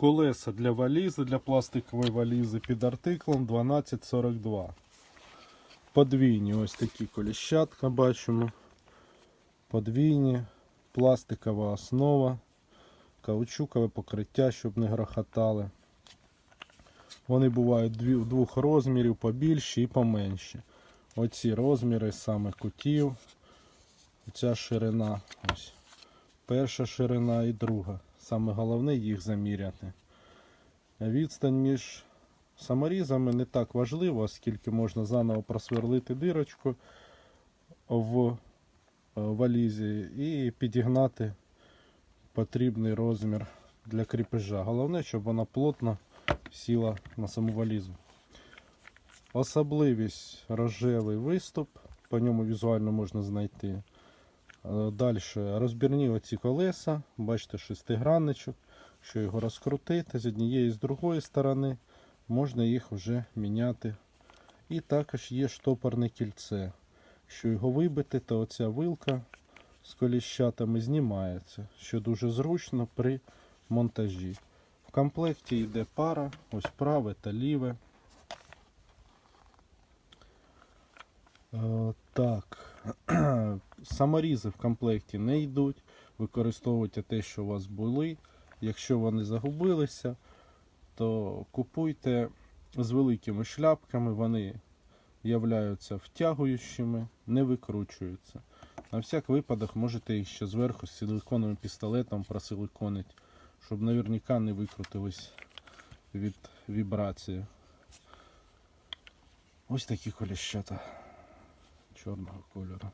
Колеса для валізи, для пластикової валізи під артиклом 1242. Подвійні ось такі коліщатка бачимо. Подвійні, пластикова основа, каучукове покриття, щоб не грохотали. Вони бувають двох розмірів, побільші і поменші. Оці розміри саме кутів. Ця ширина. Ось. Перша ширина і друга. Саме головне їх заміряти. Відстань між саморізами не так важлива, оскільки можна заново просверлити дирочку в е, валізі і підігнати потрібний розмір для кріпежа. Головне, щоб вона плотно сіла на саму валізу. Особливість рожевий виступ, по ньому візуально можна знайти. Далі розбірні оці колеса, бачите, шестигранничок. Що його розкрутити з однієї і з другої сторони, можна їх вже міняти. І також є штопорне кільце. Що його вибити, то оця вилка з коліщатами знімається, що дуже зручно при монтажі. В комплекті йде пара, ось праве та ліве. Е, так, саморізи в комплекті не йдуть. Використовуйте те, що у вас були. Якщо вони загубилися, то купуйте з великими шляпками, вони являються втягуючими, не викручуються. На всяк випадок можете їх ще зверху з силиконовим пістолетом просиликонити, щоб наверняка не викрутились від вібрації. Ось такі коліщата чорного кольору.